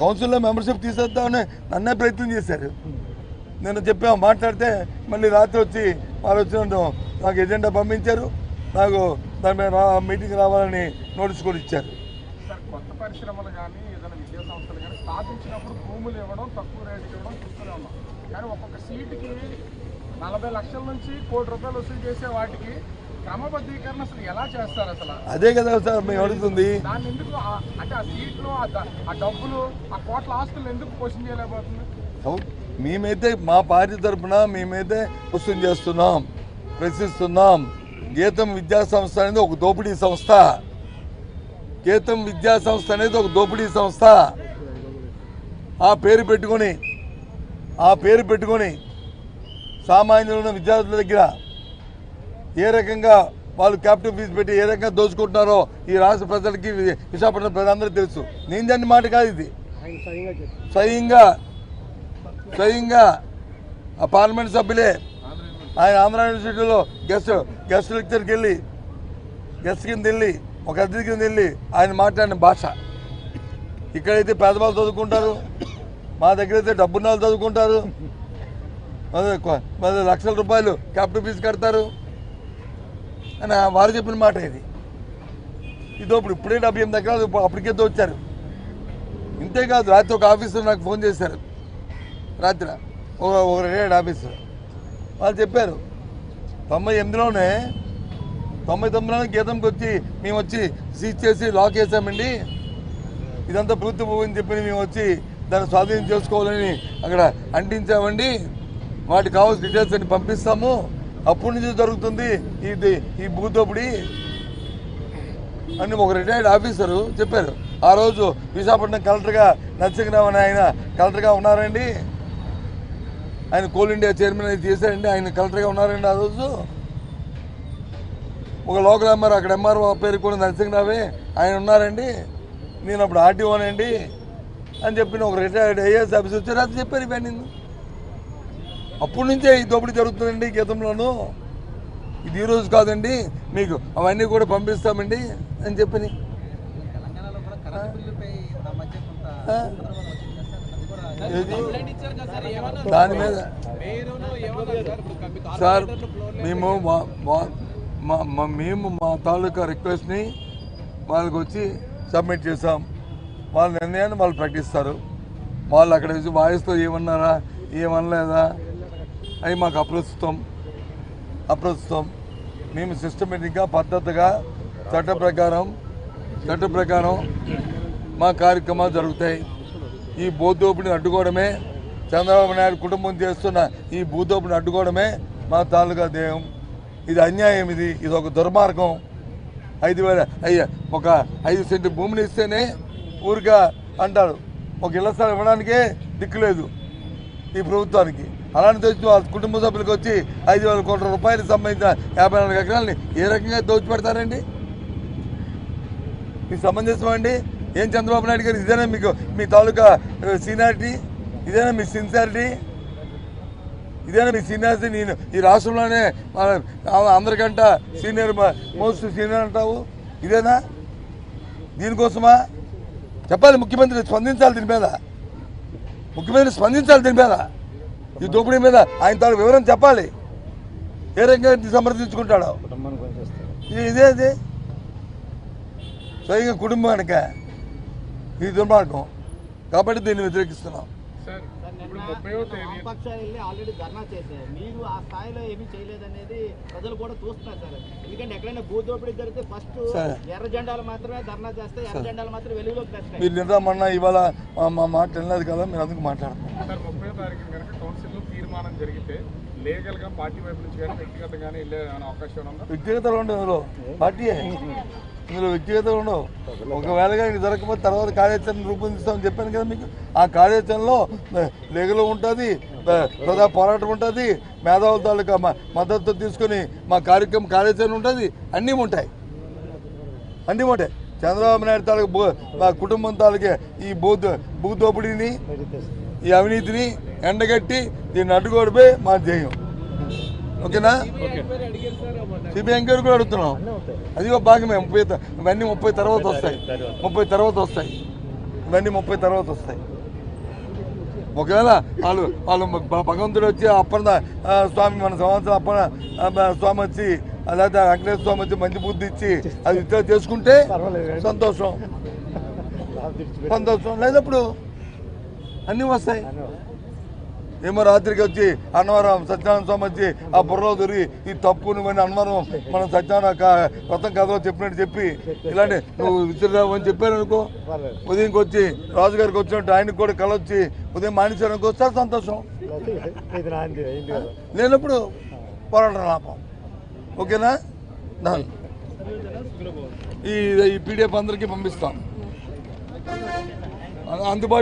కౌన్సిల్లో మెంబర్షిప్ తీసేద్దామని నన్నే ప్రయత్నం చేశారు. నేను చెప్పాము మాట్లాడితే మళ్ళీ రాత్రి వచ్చి వాళ్ళు వచ్చి నాకు ఎజెండా పంపించారు. నాకు దాని మీద మీటింగ్ రావాలని నోటీస్ కూడా ఇచ్చారు. కొత్త పరిశ్రమలు కానీ ఏదైనా విద్యా సంస్థలు కానీ స్థాపించినప్పుడు భూములు ఇవ్వడం తక్కువ రేటుకి ఇవ్వడం చూస్తూనే ఉన్నాం. కానీ ఒక్కొక్క సీటుకి నలభై లక్షల నుంచి కోటి రూపాయలు వసూలు చేసే వాటికి క్రమబద్ధీకరణ అసలు ఎలా చేస్తారు అసలు? అదే కదా సార్ మేము అడుగుతుంది. దాన్ని ఎందుకు ఆ- అంటే ఆ సీట్లు ఆ ద- ఆ డబ్బులు ఆ కోట్ల ఆస్తులు ఎందుకు క్వశ్చన్ చేయలేకపోతుంది? అవును. మేమైతే మా పార్టీ తరఫున మేమైతే క్వశ్చన్ చేస్తున్నాం ప్రశ్నిస్తున్నాం. గీతం విద్యా సంస్థ అనేది ఒక దోపిడీ సంస్థ. గీతం విద్యా సంస్థ అనేది ఒక దోపిడీ సంస్థ. ఆ పేరు పెట్టుకొని ఆ పేరు పెట్టుకొని సామాన్యులను విద్యార్థుల దగ్గర ఏ రకంగా వాళ్ళు క్యాపిటల్ ఫీజు పెట్టి ఏ రకంగా దోచుకుంటున్నారో ఈ రాష్ట్ర ప్రజలకి విశాఖపట్నం ప్రజలందరూ తెలుసు. నేను దాని మాట కాదు ఇది. స్వయంగా స్వయంగా ఆ పార్లమెంట్ సభ్యులే ఆయన ఆంధ్ర యూనివర్సిటీలో గెస్ట్ గెస్ట్ లెక్చర్కి వెళ్ళి గెస్ట్ కింద వెళ్ళి ఒక అతిథి కింద వెళ్ళి ఆయన మాట్లాడిన భాష. ఇక్కడైతే పేదవాళ్ళు చదువుకుంటారు మా దగ్గర అయితే డబ్బున్న వాళ్ళు చదువుకుంటారు. లక్షల రూపాయలు క్యాపిటల్ ఫీజు కడతారు. అని వారు చెప్పిన మాట ఇది. ఇదో ఇప్పుడు ఇప్పుడే డెబ్బై ఎనిమిది ఎకరాలు అప్పటికే వచ్చారు ఇంతేకాదు రాత్రి ఒక ఆఫీసర్ నాకు ఫోన్ చేశారు. రాత్రి ఒక ఒక రిటైర్డ్ ఆఫీసర్. వాళ్ళు చెప్పారు తొంభై ఎనిమిదిలోనే తొంభై తొమ్మిదిలోనే గీతంకి వచ్చి మేము వచ్చి సీజ్ చేసి లాక్ వేసామండి ఇదంతా పూర్తి పోవని చెప్పి మేము వచ్చి దాన్ని స్వాధీనం చేసుకోవాలని అక్కడ అంటించామండి. వాటికి కావాల్సిన డీటెయిల్స్ అన్ని పంపిస్తాము. అప్పటి నుంచి జరుగుతుంది ఇది ఈ భూదోపిడి అని ఒక రిటైర్డ్ ఆఫీసరు చెప్పారు. ఆ రోజు విశాఖపట్నం కలెక్టర్గా నరసింహరావు ఆయన కలెక్టర్గా ఉన్నారండి. ఆయన కోల్ ఇండియా చైర్మన్ అయితే చేశారండి ఆయన కలెక్టర్గా ఉన్నారండి ఆ రోజు. ఒక లోకల్ ఎంఆర్ అక్కడ ఎంఆర్ఓ పేరు కూడా నరసింహరావే ఆయన ఉన్నారండి. నేను అప్పుడు ఆర్టీఓనండి అని చెప్పిన ఒక రిటైర్డ్ ఐఏఎస్ ఆఫీసర్ వచ్చారు. అది చెప్పారు ఇవన్నీ. అప్పటి నుంచే ఈ దోపిడీ జరుగుతుందండి గీతంలోనూ. ఇది ఈ రోజు కాదండి. మీకు అవన్నీ కూడా పంపిస్తామండి అని చెప్పని. ఏది? దాని మీద సార్? మేము మా- మేము మా తాలూకా రిక్వెస్ట్ని వాళ్ళకి వచ్చి సబ్మిట్ చేసాం వాళ్ళ నిర్ణయాన్ని వాళ్ళు ప్రకటిస్తారు. వాళ్ళు అక్కడ వచ్చి వాయిస్తో ఏమన్నారా? ఏమనలేదా? అవి మాకు అప్రస్తుతం. అప్రస్తుతం. మేము సిస్టమేటిక్గా పద్ధతిగా చట్ట ప్రకారం చట్ట ప్రకారం మా కార్యక్రమాలు జరుగుతాయి. ఈ భూదోపిడిని అడ్డుకోవడమే చంద్రబాబు నాయుడు కుటుంబం చేస్తున్న ఈ భూదోపిడిని అడ్డుకోవడమే మా తాలూకా దేహం ఇది అన్యాయం ఇది. ఇది ఒక దుర్మార్గం. ఐదు వేల అయ్యా ఒక ఐదు సెంటు భూమిని ఇస్తేనే ఊరిగా అంటారు. ఒక ఇళ్ళ స్థలం ఇవ్వడానికే దిక్కులేదు ఈ ప్రభుత్వానికి. అలాంటి తెచ్చి వాళ్ళ కుటుంబ సభ్యులకు వచ్చి ఐదు వేల కోట్ల రూపాయలకు సంబంధించిన యాభై నాలుగు ఎకరాలని ఏ రకంగా దోచిపెడతారండి? మీకు సమంజసం అండి? ఏం చంద్రబాబు నాయుడు గారు ఇదేనా మీకు మీ తాలూకా సీనియారిటీ? ఇదేనా మీ సిన్సియారిటీ? ఇదేనా మీ సీనియారిటీ? నేను ఈ రాష్ట్రంలోనే మన- అందరికంట సీనియర్ మోస్ట్ సీనియర్ అంటావు. ఇదేనా? దీనికోసమా? చెప్పాలి ముఖ్యమంత్రి స్పందించాలి దీని మీద. ముఖ్యమంత్రి స్పందించాలి దీని మీద. ఈ దోపిడీ మీద ఆయన తాలూకు వివరం చెప్పాలి. ఏ రకంగా సమర్థించుకుంటాడో? ఇది ఇదే ఇది స్వయంగా కుటుంబానిక ఇది దుర్మార్గం. కాబట్టి దీన్ని వ్యతిరేకిస్తున్నాం. వామపక్షాలు వెళ్ళి ఆల్రెడీ ధర్నా చేశారు. మీరు ఆ స్థాయిలో ఏమీ చేయలేదనేది ప్రజలు కూడా చూస్తున్నారు సార్. ఎందుకంటే ఎక్కడైనా భూదోపిడీ జరిగితే ఫస్ట్. ఎర్ర జెండాలు మాత్రమే ధర్నా చేస్తే ఎర్ర జెండాలు మాత్రం వెలుగులోకి తెస్తాయి. మీరు నిన్న మొన్న ఇవాళ మా- మాట వినలేదు కదా మీరు అందుకు మాట్లాడుతున్నారు నిర్మాణం జరిగితే లీగల్గా పార్టీ వైపు నుంచి కానీ వ్యక్తిగతంగానే వెళ్ళే అవకాశం ఉందా? వ్యక్తిగతలు ఉండవు ఇందులో. పార్టీయే. ఇందులో వ్యక్తిగతలు ఉండవు. ఒకవేళ ఇది జరగకపోతే తర్వాత కార్యాచరణ రూపొందిస్తామని చెప్పాను కదా మీకు. ఆ కార్యాచరణలో లేఖలు ఉంటుంది ప్రజా పోరాటం ఉంటుంది మేధావుల తాలూకా మద్దతు తీసుకుని మా కార్యక్రమం కార్యాచరణ ఉంటుంది అన్నీ ఉంటాయి. అన్నీ ఉంటాయి. చంద్రబాబు నాయుడు తాలూకా మా కుటుంబం తాలూకే ఈ భూ భూదోపిడీని ఈ అవినీతిని ఎండగట్టి దీన్ని అడ్డుకోవడమే మా ధ్యేయం ఓకేనా? సిబిఐ ఎంక్వైరీ కూడా అడుగుతున్నాం. అది ఒక భాగమే. ముప్పై ఇవన్నీ ముప్పై తర్వాత వస్తాయి. ముప్పై తర్వాత వస్తాయి. ఇవన్నీ ముప్పై తర్వాత వస్తాయి. ఒకవేళ వాళ్ళు వాళ్ళు భగవంతుడు వచ్చి అప్పన్న ఆ, స్వామి మన సంవత్సరం బ- స్వామి వచ్చి అలాగే వెంకటేశ్వర స్వామి వచ్చి మంచి బుద్ధి ఇచ్చి అది ఇట్లా చేసుకుంటే సంతోషం. సంతోషం. లేదప్పుడు అన్నీ వస్తాయి. ఏమో రాత్రికి వచ్చి అన్నవరం సత్యనారాయణ స్వామి వచ్చి ఆ బుర్రలో దొరికి ఈ తప్పు నువ్వని అన్నవరం మనం సత్యనారాయణ క- కథలో చెప్పినట్టు చెప్పి ఇలాంటి నువ్వు విసిరావు అని చెప్పాను అనుకో ఉదయంకి వచ్చి రాజుగారికి వచ్చినట్టు ఆయనకు కూడా కళ వచ్చి ఉదయం మానేశారనుకో చాలా సంతోషం. లేనప్పుడు పోరాటం లాభం. ఓకేనా? ఈ ఈ పీడిఎఫ్ అందరికీ పంపిస్తాం. అందుబాటులో